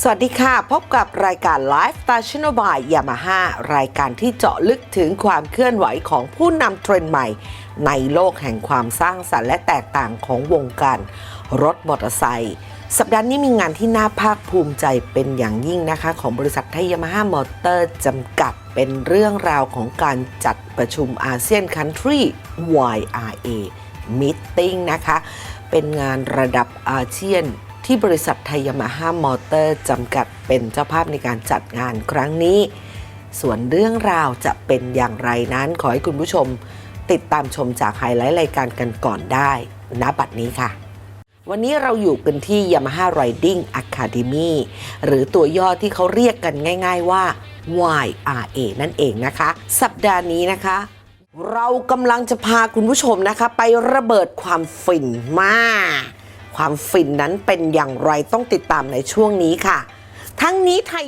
สวัสดีค่ะ พบกับรายการ Life s t a t i o n by Yamaha รายการที่เจาะลึกถึงความเคลื่อนไหวของผู้นำเทรนด์ใหม่ ในโลกแห่งความสร้างสรรค์และแตกต่างของวงการ รถมอเตอร์ไซค์สัปดาห์นี้มีงานที่น่าภาคภูมิใจเป็นอย่างยิ่งนะคะ ของบริษัทไทยยามาฮ่ามอเตอร์จำกัดเป็นเรื่องราวของการจัดประชุมอาเซียนคันทรี YRA Meeting นะคะ เป็นงานระดับอาเซียน ที่บริษัทไทยามาฮ่ามอเตอร์จำกัดเป็นเจ้าภาพในการจัดงานครั้งนี้ ส่วนเรื่องราวจะเป็นอย่างไรนั้นขอให้คุณผู้ชม ติดตามชมจากไฮไลท์รายการกันก่อนได้ณบัดนี้ค่ะ วันนี้เราอยู่กันที่ Yamaha Riding Academy หรือตัวย่อที่เขาเรียกกันง่าย ๆว่า YRA นั่นเองนะคะ สัปดาห์นี้นะคะเรากำลังจะพาคุณผู้ชมนะคะ ไประเบิดความฟินมาก ความฟินนั้นเป็นอย่างไรต้องติดตามในช่วงนี้ค่ะ ทั้งนี้ไทย